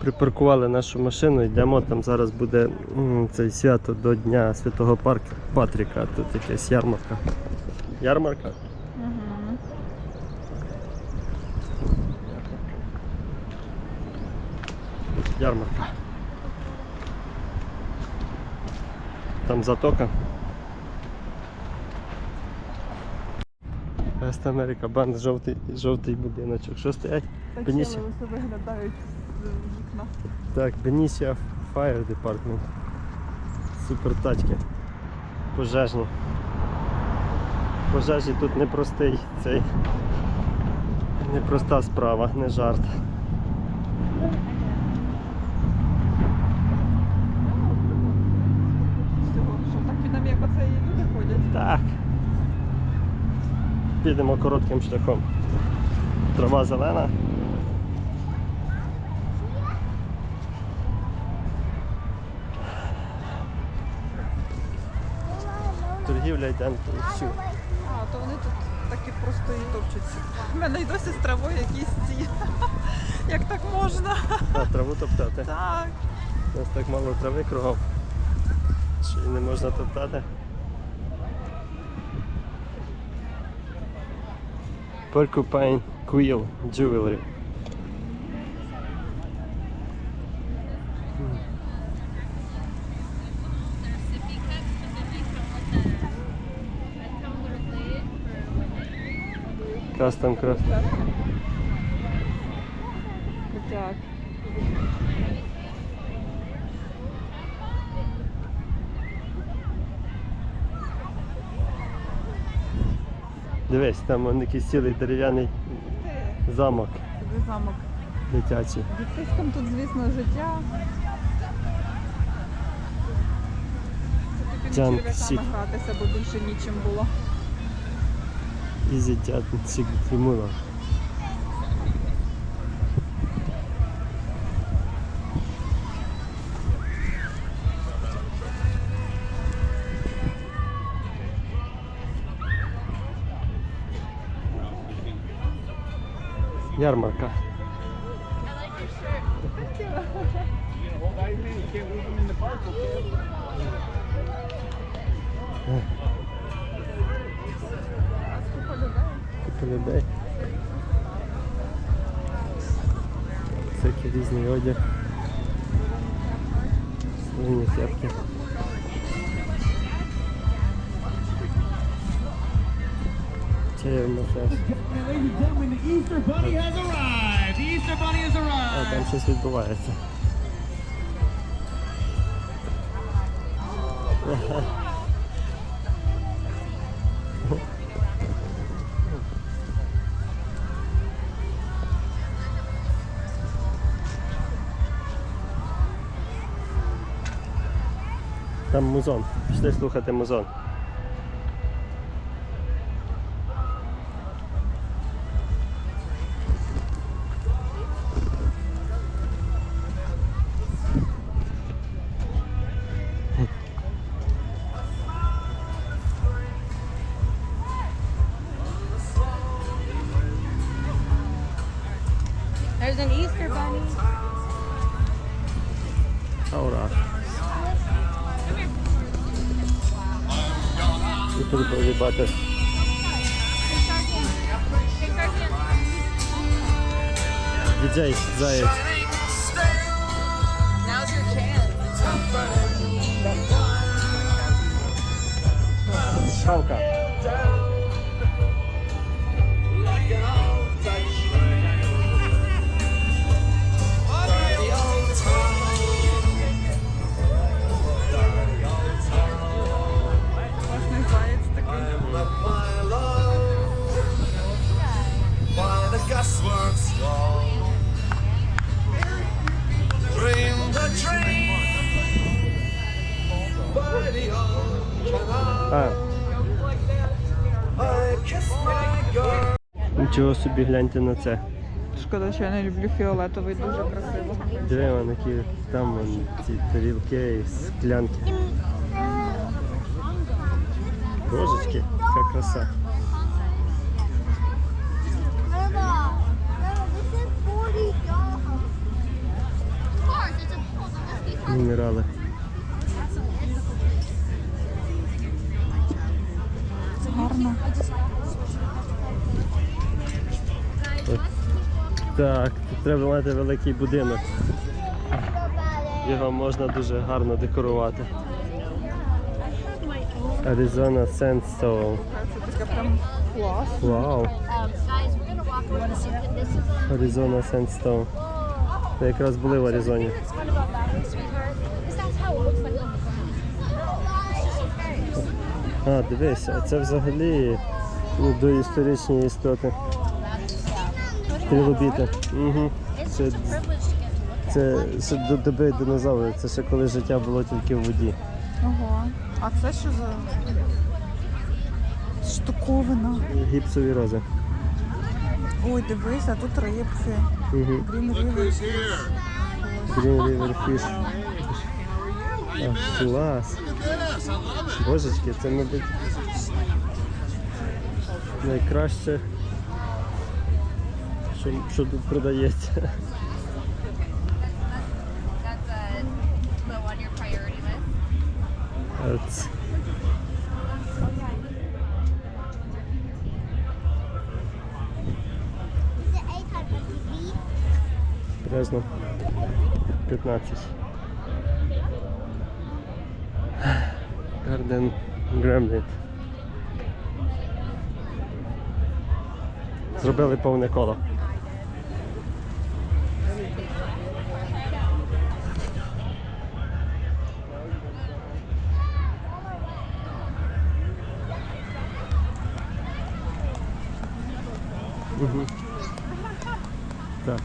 Припаркували нашу машину, йдемо, там зараз буде це свято до Дня Святого Парк Патріка. Тут якась ярмарка. Ярмарка? Угу. Ярмарка. Там затока. Вест Америка, банд, жовтий, жовтий будиночок. Що стоять? Так чили виглядають з. Так, Бенісія Fire Department. Супер тачки. Пожежні. Пожежі тут непростий цей. Непроста справа, не жарт. Так. Підемо коротким шляхом. Трава зелена. Торгівля йде всю. А, то вони тут такі просто і топчуться. У мене й досі з травою якісь ці. Як так можна? А, траву топтати. Так. У нас так мало трави кругом. Її не можна топтати. Porcupine Quill Jewelry. Custom Craft. Так. Дивись, там он якийсь цілий дерев'яний замок тобі замок. дитячий. Дітиськам тут, звісно, життя. Це тобі Junk не черв'яками гратися, бо більше нічим було. Easy Jet Sigmula. Ярмарка. Всякий різний одяг. Свині Easter Bunny has А там щось відбувається. Там музон. Пішли слухати музон. 在 нічого собі гляньте на це. Шкода, що я не люблю фіолетовий, дуже красиво. Диви, вон які там вон, ці тарілки і склянки. Божечки, яка краса. Mama, Mama, this is 40 dollars. Мінерали. Треба мати великий будинок. Його можна дуже гарно декорувати. Arizona Sandstone. Вау. Um, Arizona Sandstone. Ми якраз були в Аризоні. А, дивись, а це взагалі ну, доісторичні істоти. To look at. це, це до доби динозаврів. Це ще коли життя було тільки в воді. Ого. А це що за штуковина? Гіпсові рози. Ой, дивись, а тут рибки. Угу. Green River. Green River Fish. Ах, клас. Божечки, це, мабуть, найкраще, що, що тут продається. That's uh, low on your priority list. От. Приблизно 15. Гарден Гремліт. Зробили повне коло. Так.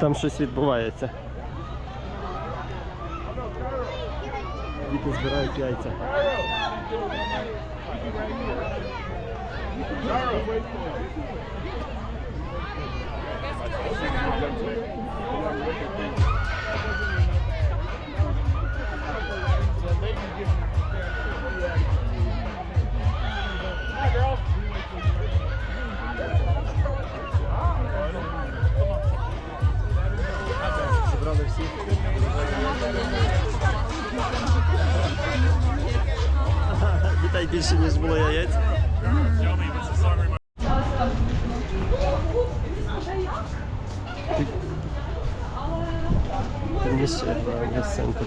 Там, щось відбувається. Діти збирають яйця. Thank всі. Дітей більше, ніж було яєць. Буде.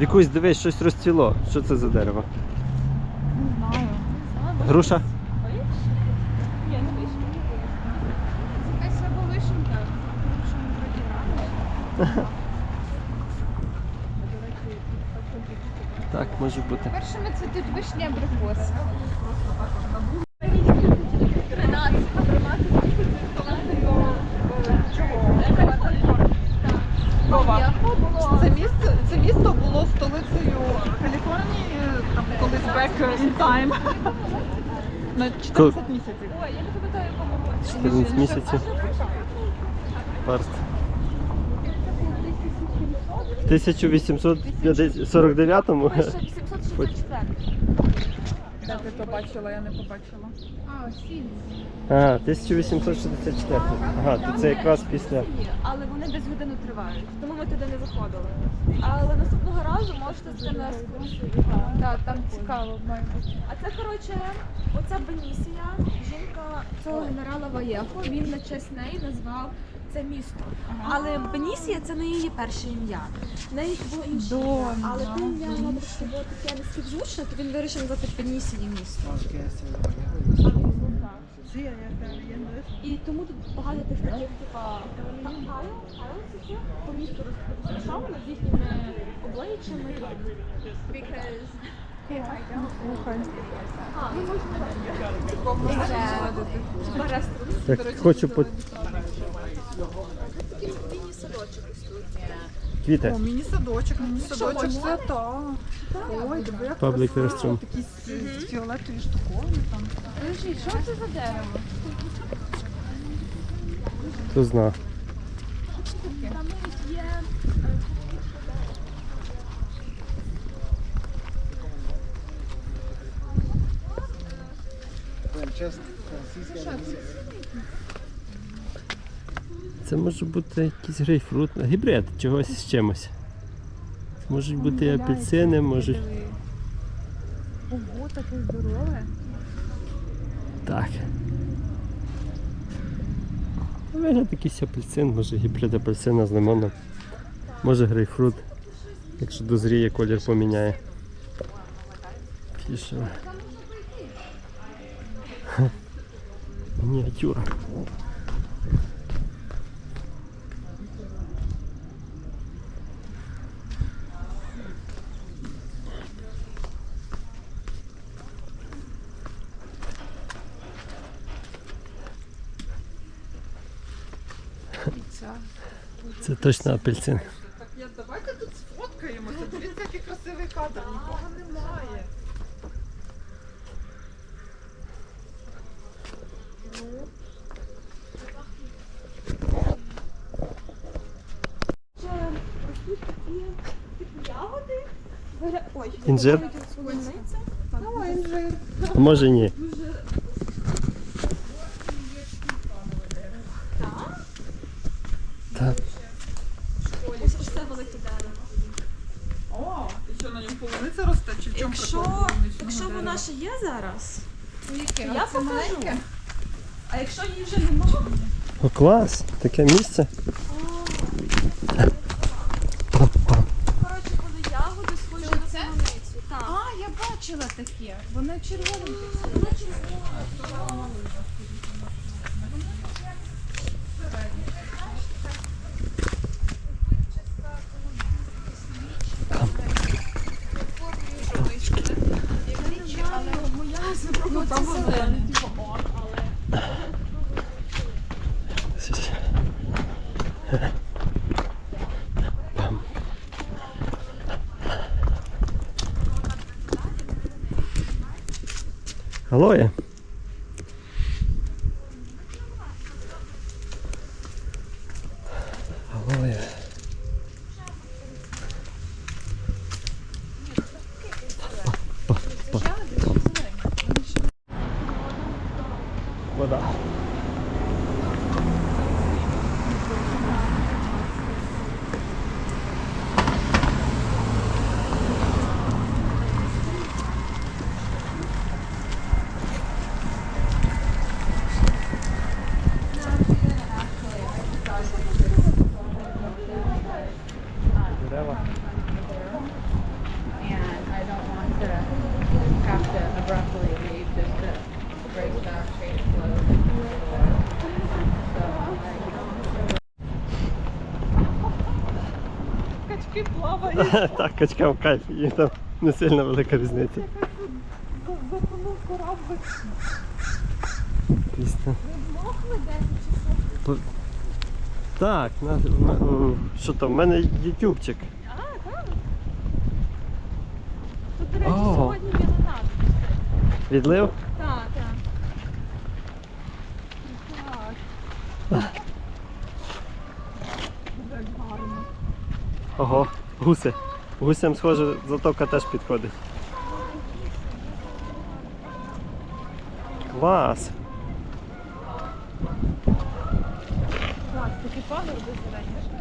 Вікусь, дивись, щось розцвіло. Що це за дерево? Не знаю. Груша? Якась або вишенька. Що ми вроді рано. Так, може бути. Першими цвітуть вишні абрикоси. Вова, Це місто, це місто було столицею Каліфорнії там колись back in time. На 14 місяців. Ой, я не пам'ятаю, якому році. 14 місяців. Парк. В 1849-му. Пише 764. Де ти то бачила, я не побачила. А, сін. Ага, 1864. Ага, то це якраз після. Але вони десь годину тривають, тому ми туди не заходили. Але наступного разу можете з цими екскурсією. Так, там цікаво має бути. А це, коротше, оця Бенісія, жінка цього генерала Ваєхо, він на честь неї назвав це місто. Але Бенісія це не її перше ім'я. В неї було інше ім'я. Але те ім'я, мабуть, що було таке неспівзвучне, то він вирішив назвати Бенісії місто. І тому тут багато тих таких, типа, тайлів, по місту розташовано з їхніми обличчями. Так, хочу по... Квіти. О, міні-садочок, міні-садочок, це так. Ой, диви, як Паблік красиво. Такі фіолетові штукові там. Подожди, що це за дерево? Хто зна. Там навіть є Це може бути якийсь грейпфрут, гібрид чогось з чимось. Можуть бути і апельсини, можуть. Ого, таке здорове. Так. Вигляд якийсь апельсин, може гібрид апельсина з лимоном. Може грейпфрут. Якщо дозріє, колір поміняє. Фішер. Мініатюра. Це точно апельсин. Так, я, давайте тут сфоткаємося. Дивіться, який красивий кадр, нікого немає. Ой, Інжир? А може ні. Так. О, і що на ньому полуниця росте? Чи в чому Якщо, якщо вона ще є зараз, Яке? я покажу. А якщо її вже немає, О, клас! Таке місце. так, качка в кайф, їй там не сильно велика різниця. Затонув кораблик. Дійсно. По- Так, на, на- що там, в мене ютубчик. Тут, до речі, О. сьогодні є лунат. Відлив? Так, так. Як гарно. Ого, гуси. Гусям, схоже, затока теж підходить. Клас! Клас, такі пагорби зелені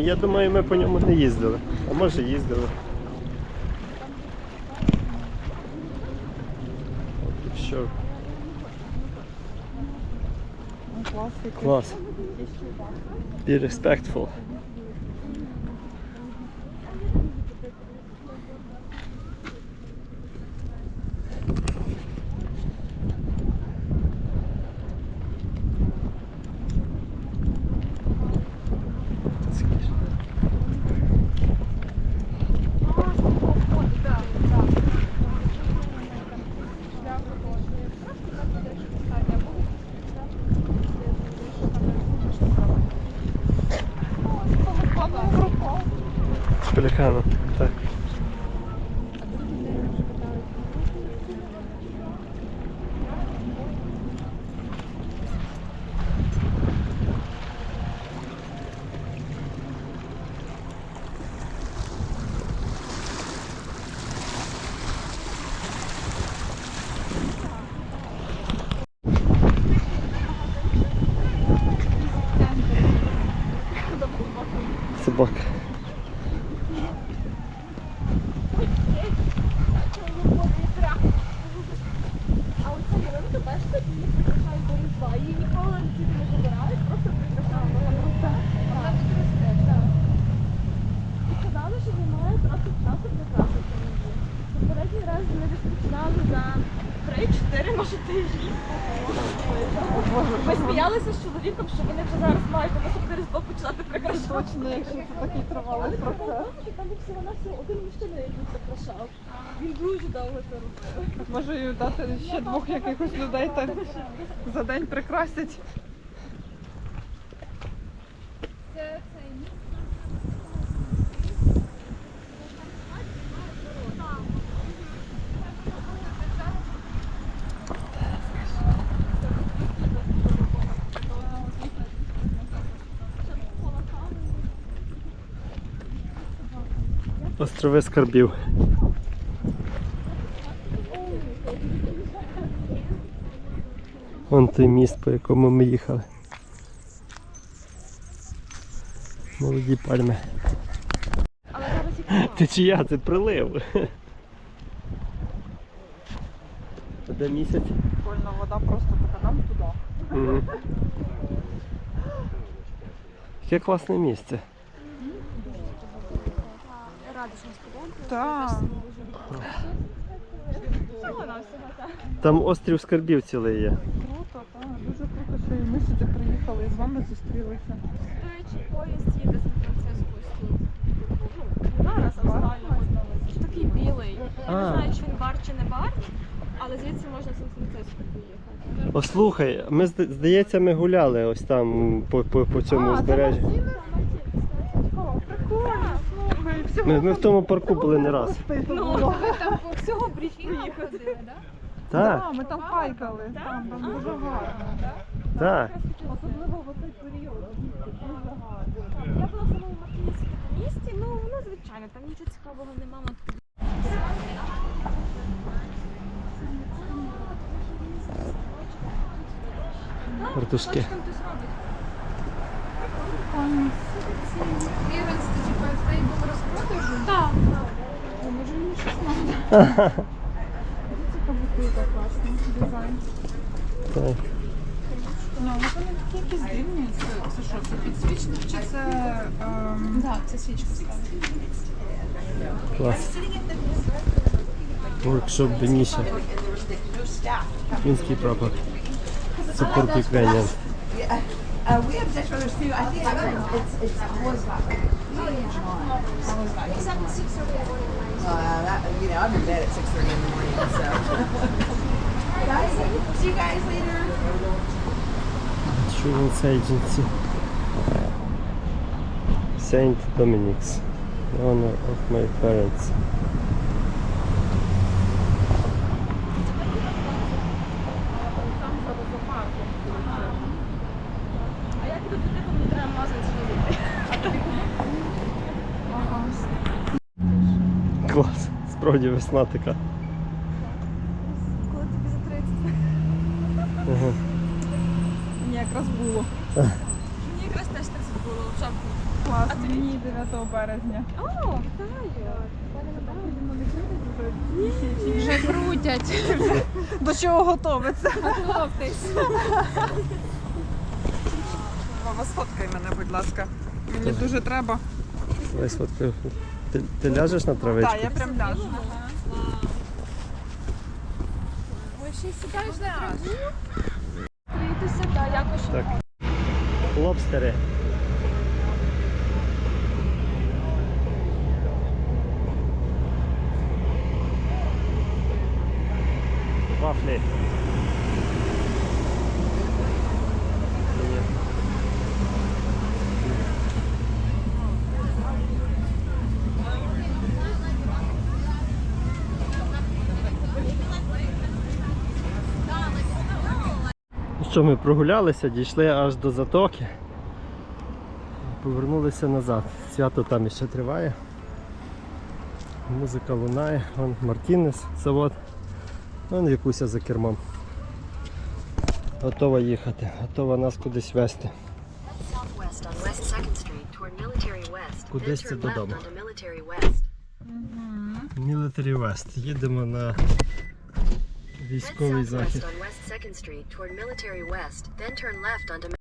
Ні, я думаю, ми по ньому не їздили. А може їздили. От що Ну, клас. Be respectful. З пеліканом, так. Собака. А оця ялинка, бачите, її прикрашають до Різдва. Її ніколи тільки не забирають, просто прикрашають. Вона росте. Вона тут росте, так. І сказали, що займає трохи часу прикрасити її. Попередній раз ми розпочинали за 3-4, може тижні. Ми сміялися з чоловіком, що вони вже зараз мають на наступне різдво починати прикрашати. Точно, якщо це такий тривалий процес. Там Він дуже довго це робив. Може дати ще двох якихось людей так за день прикрасять. Острови скарбів. Вон той міст, по якому ми їхали. Молоді пальми. Ти чия? Це прилив. А Де місяць? Прикольно, вода просто така нам туди. Яке класне місце. Рада, що. Так. Там острів скарбів цілий є. Круто, так. Дуже круто, що і ми сюди приїхали і з вами зустрілися. Речі, поїзд їде з Сан-Франциско тут. Зараз, а загально. Такий білий. Я не знаю, чи він бар чи не бар, але звідси можна в Сан-Франциско поїхати. О, слухай, ми здається, ми гуляли ось там по, по, по цьому узбережжі. Всього Ми, ми в тому парку були не раз. Ну, Там всього в річ приїхати. Так, Так, ми там хайкали, там, там дуже гарно. так. Особливо в оцей період. Дуже гарно. Я була в самому Мартинівському місті, ну воно звичайно, там нічого цікавого немає. Картушки. Так. Так. Ну, вони такі якісь дивні. Це, це що, це підсвічник чи це... Ем... Так, це свічка Клас. Воркшоп Беніша. Мінський прапор. Support Ukrainian. Uh, we have Dutch Brothers too. I think it's, it's, it's Horseback. Uh, that, you know, I'm in bed at 6.30 in the morning, so. guys, see you guys later. Insurance Agency. Saint Dominic's. The honor of my parents. Клас. Весна така. Коли тобі за 30. Ага. Мені якраз було. Мені якраз теж 30 було в шапку. Клас, мені 9 березня. О, вітаю. Вже крутять. до чого готовиться. Готовтесь. Мама, сфоткай мене, будь ласка. Мені дуже треба. Ось фоткаю. Ти, ти ляжеш на травичку? Так, я прям ляжу. Ой, ще й сідаєш на траву. Так, якось. Так. Лобстери. Вафлі. Що ми прогулялися, дійшли аж до затоки. Повернулися назад. Свято там іще триває. Музика лунає, вон Мартінес, завод. Вон Вікуся за кермом. Готова їхати, готова нас кудись вести. southwest on West 2nd Street toward Military West. Then Кудись це додому. Military West. Їдемо на військовий захід. On West 2nd Street toward Military West. Then turn left onto